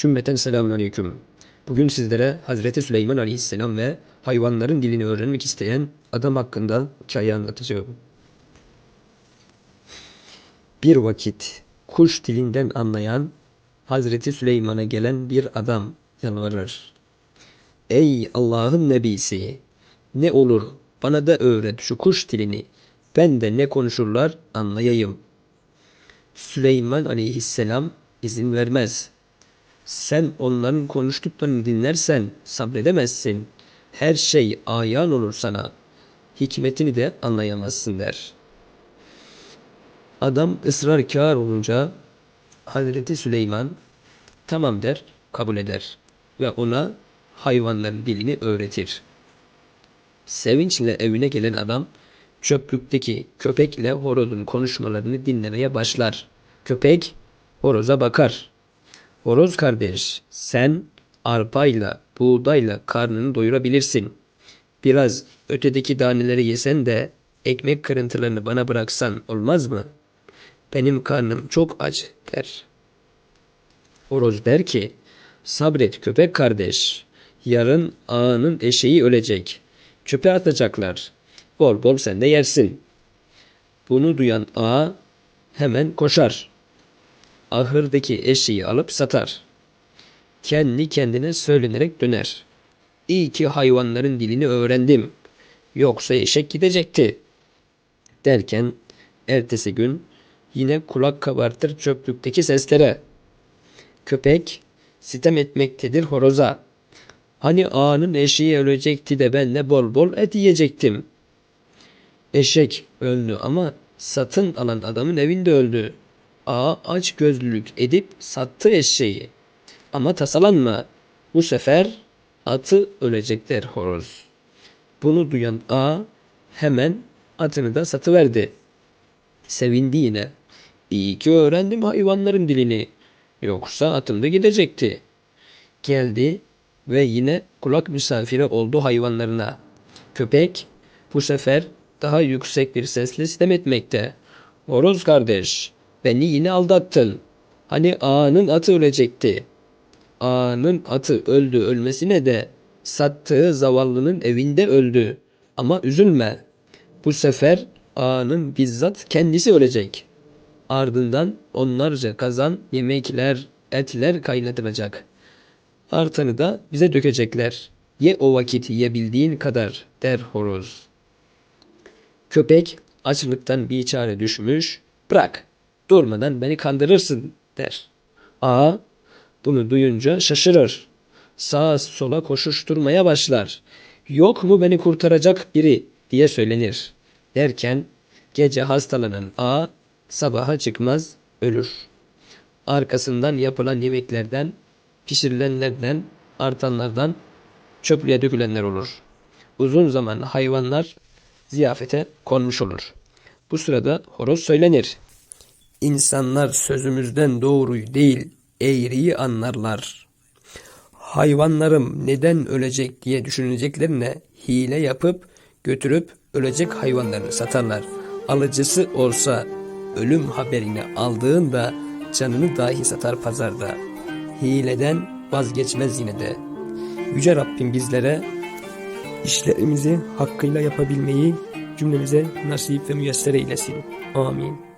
Cümleten selamun aleyküm. Bugün sizlere Hazreti Süleyman Aleyhisselam ve hayvanların dilini öğrenmek isteyen adam hakkında hikaye anlatacağım. Bir vakit kuş dilinden anlayan Hazreti Süleyman'a gelen bir adam yalvarır. Ey Allah'ın nebisi! Ne olur bana da öğret şu kuş dilini. Ben de ne konuşurlar anlayayım. Süleyman aleyhisselam izin vermez. Sen onların konuştuklarını dinlersen sabredemezsin. Her şey ayan olur sana. Hikmetini de anlayamazsın der. Adam ısrarkar olunca Hazreti Süleyman tamam der, kabul eder ve ona hayvanların dilini öğretir. Sevinçle evine gelen adam çöplükteki köpekle horozun konuşmalarını dinlemeye başlar. Köpek horoza bakar. Horoz kardeş, sen arpayla, buğdayla karnını doyurabilirsin. Biraz ötedeki daneleri yesen de ekmek kırıntılarını bana bıraksan olmaz mı? Benim karnım çok aç der. Horoz der ki, sabret köpek kardeş. Yarın ağanın eşeği ölecek. Çöpe atacaklar. Bol bol sen de yersin. Bunu duyan ağa hemen koşar. Ahırdaki eşeği alıp satar. Kendi kendine söylenerek döner. İyi ki hayvanların dilini öğrendim. Yoksa eşek gidecekti. Derken ertesi gün yine kulak kabartır çöplükteki seslere. Köpek sitem etmektedir horoza. Hani ağanın eşeği ölecekti de ben de bol bol et yiyecektim. Eşek öldü ama satın alan adamın evinde öldü. Ağa aç gözlülük edip sattı eşeği. Ama tasalanma. Bu sefer atı ölecek der horoz. Bunu duyan ağa hemen atını da satıverdi. Sevindi yine. İyi ki öğrendim hayvanların dilini. Yoksa atım da gidecekti. Geldi ve yine kulak misafiri oldu hayvanlarına. Köpek bu sefer daha yüksek bir sesle sitem etmekte. Horoz kardeş, beni yine aldattın. Hani ağanın atı ölecekti. Ağanın atı öldü ölmesine de sattığı zavallının evinde öldü. Ama üzülme. Bu sefer ağanın bizzat kendisi ölecek. Ardından onlarca kazan yemekler, etler kaynatılacak. Artanı da bize dökecekler. Ye o vakit yiyebildiğin kadar der horoz. Köpek açlıktan bir çare düşmüş. Bırak durmadan beni kandırırsın der. Ağa bunu duyunca şaşırır. Sağa sola koşuşturmaya başlar. Yok mu beni kurtaracak biri diye söylenir. Derken gece hastalanan ağa sabaha çıkmaz ölür. Arkasından yapılan yemeklerden, pişirilenlerden, artanlardan çöplüğe dökülenler olur. Uzun zaman hayvanlar ziyafete konmuş olur. Bu sırada horoz söylenir. İnsanlar sözümüzden doğruyu değil, eğriyi anlarlar. Hayvanlarım neden ölecek diye düşüneceklerine hile yapıp götürüp ölecek hayvanlarını satarlar. Alıcısı olsa ölüm haberini aldığında canını dahi satar pazarda. Hileden vazgeçmez yine de. Yüce Rabbim bizlere işlerimizi hakkıyla yapabilmeyi cümlemize nasip ve müyesser eylesin. Amin.